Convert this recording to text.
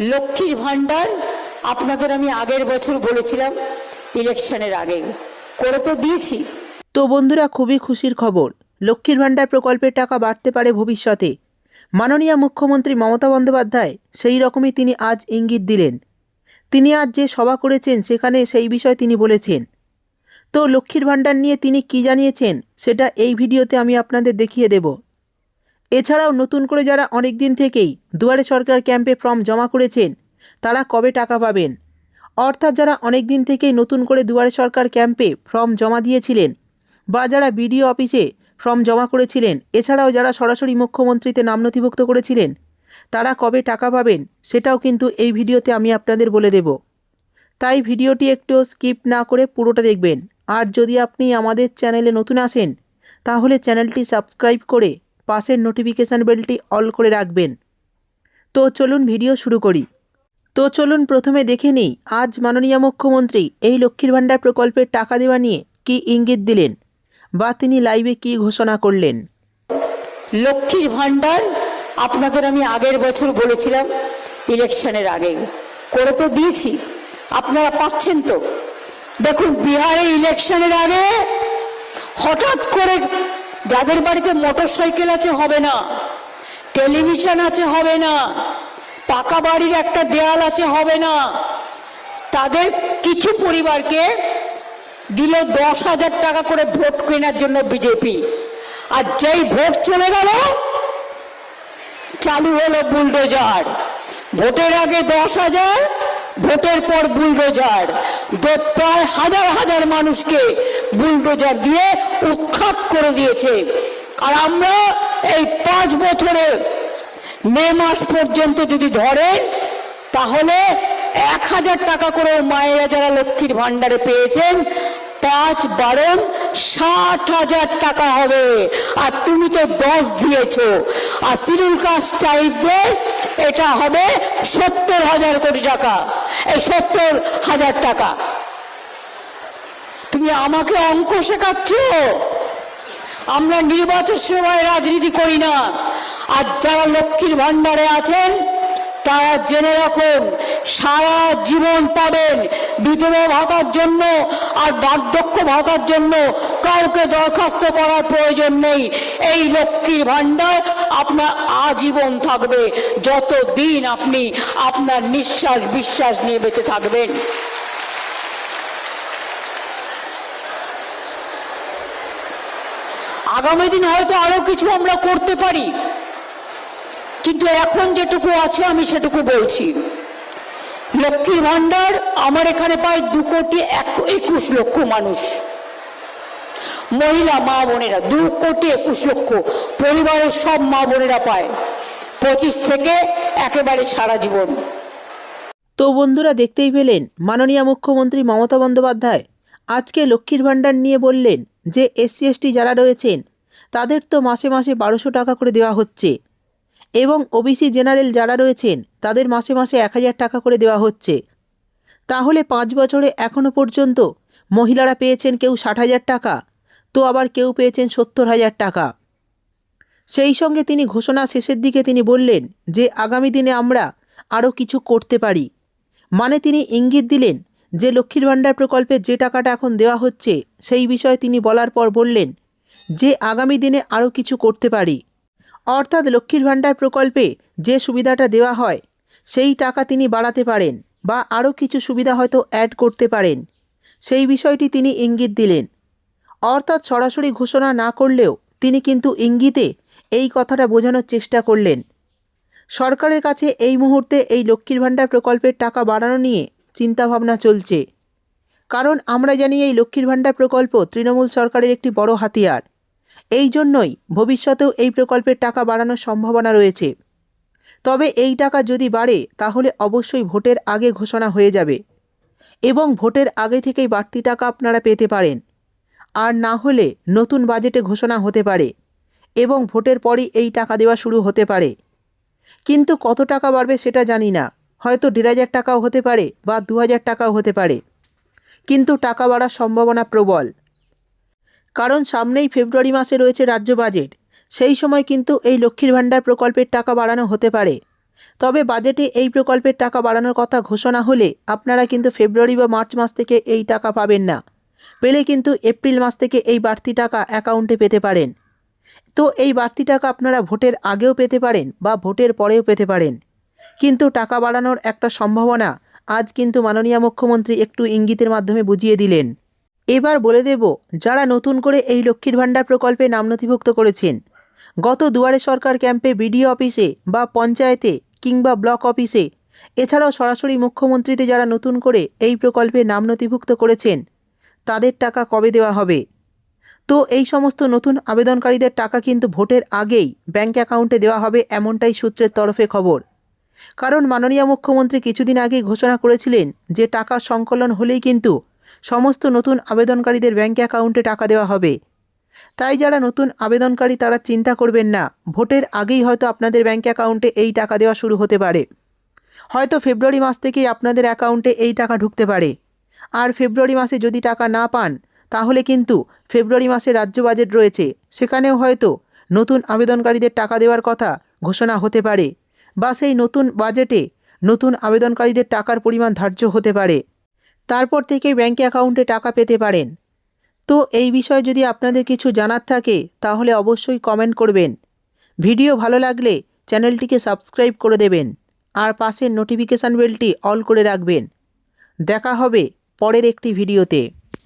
লক্ষ্মীর ভাণ্ডার, আপনাদের আমি আগের বছর বলেছিলাম, ইলেকশনের আগে। করে তো দিয়েছি। তো বন্ধুরা, খুবই খুশির খবর। লক্ষ্মীর ভাণ্ডার প্রকল্পের টাকা বাড়তে পারে ভবিষ্যতে। মাননীয় মুখ্যমন্ত্রী মমতা বন্দ্যোপাধ্যায় সেই রকমই তিনি আজ ইঙ্গিত দিলেন। তিনি আজ যে সভা করেছেন, সেখানে সেই বিষয় তিনি বলেছেন। তো লক্ষ্মীর ভাণ্ডার নিয়ে তিনি কি জানিয়েছেন, সেটা এই ভিডিওতে আমি আপনাদের দেখিয়ে দেব। এছাড়াও নতুন করে যারা অনেক দিন থেকেই দুয়ারে সরকার ক্যাম্পে ফর্ম জমা করেছেন, তারা কবে টাকা পাবেন? অর্থাৎ যারা অনেক দিন থেকেই নতুন করে দুয়ারে সরকার ক্যাম্পে ফর্ম জমা দিয়েছিলেন বা যারা বিডিও অফিসে ফর্ম জমা করেছিলেন, এছাড়াও যারা সরাসরি মুখ্যমন্ত্রীতে নাম নথিভুক্ত করেছিলেন, তারা কবে টাকা পাবেন সেটাও কিন্তু এই ভিডিওতে আমি আপনাদের বলে দেব। তাই ভিডিওটি একটু স্কিপ না করে পুরোটা দেখবেন। আর যদি আপনি আমাদের চ্যানেলে নতুন আসেন, তাহলে চ্যানেলটি সাবস্ক্রাইব করে পাশের নোটিফিকেশান বেলটি অল করে রাখবেন। তো চলুন ভিডিও শুরু করি। তো চলুন প্রথমে দেখে নিই, আজ মাননীয় মুখ্যমন্ত্রী এই লক্ষ্মীর ভাণ্ডার প্রকল্পের টাকা দেওয়া নিয়ে কি ইঙ্গিত দিলেন বা তিনি লাইভে কি ঘোষণা করলেন? লক্ষ্মীর ভাণ্ডার, আপনাদের আমি আগের বছর বলেছিলাম, ইলেকশনের আগে। করে তো দিয়েছি, আপনারা পাচ্ছেন তো। দেখুন বিহারের ইলেকশনের আগে হঠাৎ করে যাদের বাড়িতে মোটর সাইকেল আছে হবে না, টেলিভিশন আছে হবে না পাকা বাড়ির একটা দেয়াল আছে হবে না, তাদের কিছু পরিবারকে দিল দশ হাজার টাকা করে ভোট কেনার জন্য বিজেপি। আর যেই ভোট চলে গেল, চালু হলো বুলডোজার। ভোটের আগে দশ হাজার ভোটের পর বুলডোজার প্রায় হাজার হাজার মানুষকে বুলডোজার দিয়ে উৎখাত করে দিয়েছে। আর আমরা এই পাঁচ বছরে মে মাস পর্যন্ত যদি ধরে তাহলে এক হাজার টাকা করে মায়েরা যারা লক্ষ্মীর ভাণ্ডারে পেয়েছেন পাঁচ বারণ ষাট হাজার টাকা হবে। আর তুমি তো দশ দিয়েছ। আর সিরিল কাস্ট টাইপদের এটা হবে সত্তর হাজার কোটি টাকা। এই সত্তর হাজার টাকা। তুমি আমাকে অঙ্ক শেখাচ্ছ? আমরা নির্বাচন সময় রাজনীতি করি না। আর যারা লক্ষ্মীর ভাণ্ডারে আছেন, তারা জেনে রাখুন সারা জীবন পাবেন। বিধবা ভাতার জন্য আর বার্ধক্য ভাতার জন্য কাউকে দরখাস্ত করার প্রয়োজন নেই। এই লক্ষ্মীর ভাণ্ডার আপনার আজীবন থাকবে। যত দিন আপনি আপনার নিঃশ্বাস বিশ্বাস নিয়ে বেঁচে থাকবেন। আগামী দিন হয়তো আরও কিছু আমরা করতে পারি। কিন্তু এখন যেটুকু আছে আমি সেটুকু বলছি। লক্ষ্মীর ভাণ্ডার, আমার এখানে পায় দু কোটি এক, একুশ লক্ষ মানুষ। মহিলা, মা বোনেরা, দু কোটি একুশ লক্ষ। পরিবারের সব মা বোনেরা পায়। পঁচিশ থেকে একেবারে সারা জীবন। তো বন্ধুরা দেখতেই পেলেন মাননীয় মুখ্যমন্ত্রী মমতা বন্দ্যোপাধ্যায় আজকে লক্ষ্মীর ভাণ্ডার নিয়ে বললেন যে এসসি এসটি যারা রয়েছেন, তাদের তো মাসে মাসে বারোশো টাকা করে দেওয়া হচ্ছে। এবং ওবিসি জেনারেল যারা রয়েছেন, তাদের মাসে মাসে এক হাজার টাকা করে দেওয়া হচ্ছে। তাহলে পাঁচ বছরে এখনও পর্যন্ত মহিলারা পেয়েছেন কেউ ষাট হাজার টাকা, তো আবার কেউ পেয়েছেন সত্তর হাজার টাকা। সেই সঙ্গে তিনি ঘোষণা শেষের দিকে তিনি বললেন যে, আগামী দিনে আমরা আরও কিছু করতে পারি। মানে তিনি ইঙ্গিত দিলেন যে, লক্ষ্মীর ভাণ্ডার প্রকল্পে যে টাকাটা এখন দেওয়া হচ্ছে, সেই বিষয়ে তিনি বলার পর বললেন যে, আগামী দিনে আরও কিছু করতে পারি। অর্থাৎ লক্ষ্মীর ভাণ্ডার প্রকল্পে যে সুবিধাটা দেওয়া হয়, সেই টাকা তিনি বাড়াতে পারেন বা আরও কিছু সুবিধা হয়তো অ্যাড করতে পারেন। সেই বিষয়টি তিনি ইঙ্গিত দিলেন। অর্থাৎ সরাসরি ঘোষণা না করলেও তিনি কিন্তু ইঙ্গিতে এই কথাটা বোঝানোর চেষ্টা করলেন। সরকারের কাছে এই মুহূর্তে এই লক্ষ্মীর ভাণ্ডার প্রকল্পের টাকা বাড়ানো নিয়ে চিন্তাভাবনা চলছে। কারণ আমরা জানি এই লক্ষ্মীর ভাণ্ডার প্রকল্প তৃণমূল সরকারের একটি বড় হাতিয়ার। এই জন্যই ভবিষ্যতেও এই প্রকল্পের টাকা বাড়ানোর সম্ভাবনা রয়েছে। তবে এই টাকা যদি বাড়ে, তাহলে অবশ্যই ভোটের আগে ঘোষণা হয়ে যাবে এবং ভোটের আগে থেকেই বাড়তি টাকা আপনারা পেতে পারেন। আর না হলে নতুন বাজেটে ঘোষণা হতে পারে এবং ভোটের পরই এই টাকা দেওয়া শুরু হতে পারে। কিন্তু কত টাকা বাড়বে সেটা জানি না। হয়তো দেড় হাজার টাকাও হতে পারে বা দু হাজার টাকাও হতে পারে। কিন্তু টাকা বাড়ার সম্ভাবনা প্রবল। কারণ সামনেই ফেব্রুয়ারি মাসে রয়েছে রাজ্য বাজেট। সেই সময় কিন্তু এই লক্ষ্মীর ভাণ্ডার প্রকল্পের টাকা বাড়ানো হতে পারে। তবে বাজেটে এই প্রকল্পের টাকা বাড়ানোর কথা ঘোষণা হলে আপনারা কিন্তু ফেব্রুয়ারি বা মার্চ মাস থেকে এই টাকা পাবেন না। পেলে কিন্তু এপ্রিল মাস থেকে এই বাড়তি টাকা অ্যাকাউন্টে পেতে পারেন। তো এই বাড়তি টাকা আপনারা ভোটের আগেও পেতে পারেন বা ভোটের পরেও পেতে পারেন। কিন্তু টাকা বাড়ানোর একটা সম্ভাবনা আজ কিন্তু মাননীয় মুখ্যমন্ত্রী একটু ইঙ্গিতের মাধ্যমে বুঝিয়ে দিলেন। এবার বলে দেব, যারা নতুন করে এই লক্ষ্মীর ভাণ্ডার প্রকল্পে নাম নথিভুক্ত করেছেন, গত দুয়ারে সরকার ক্যাম্পে বিডিও অফিসে বা পঞ্চায়েতে কিংবা ব্লক অফিসে, এছাড়াও সরাসরি মুখ্যমন্ত্রীতে যারা নতুন করে এই প্রকল্পে নাম নথিভুক্ত করেছেন, তাদের টাকা কবে দেওয়া হবে? তো এই সমস্ত নতুন আবেদনকারীদের টাকা কিন্তু ভোটের আগেই ব্যাংক অ্যাকাউন্টে দেওয়া হবে এমনটাই সূত্রের তরফে খবর। কারণ মাননীয় মুখ্যমন্ত্রী কিছুদিন আগে ঘোষণা করেছিলেন যে টাকা সংকলন হলেই কিন্তু সমস্ত নতুন আবেদনকারীদের ব্যাংক অ্যাকাউন্টে টাকা দেওয়া হবে। তাই যারা নতুন আবেদনকারী, তারা চিন্তা করবেন না, ভোটের আগেই হয়তো আপনাদের ব্যাঙ্ক অ্যাকাউন্টে এই টাকা দেওয়া শুরু হতে পারে। হয়তো ফেব্রুয়ারি মাস থেকেই আপনাদের অ্যাকাউন্টে এই টাকা ঢুকতে পারে। আর ফেব্রুয়ারি মাসে যদি টাকা না পান, তাহলে কিন্তু ফেব্রুয়ারি মাসে রাজ্য বাজেট রয়েছে, সেখানেও হয়তো নতুন আবেদনকারীদের টাকা দেওয়ার কথা ঘোষণা হতে পারে। বা সেই নতুন বাজেটে নতুন আবেদনকারীদের টাকার পরিমাণ ধার্য হতে পারে। তারপর থেকে ব্যাঙ্ক অ্যাকাউন্টে টাকা পেতে পারেন। তো এই বিষয়ে যদি আপনাদের কিছু জানার থাকে, তাহলে অবশ্যই কমেন্ট করবেন। ভিডিও ভালো লাগলে চ্যানেলটিকে সাবস্ক্রাইব করে দেবেন আর পাশের নোটিফিকেশান বেলটি অল করে রাখবেন। দেখা হবে পরের একটি ভিডিওতে।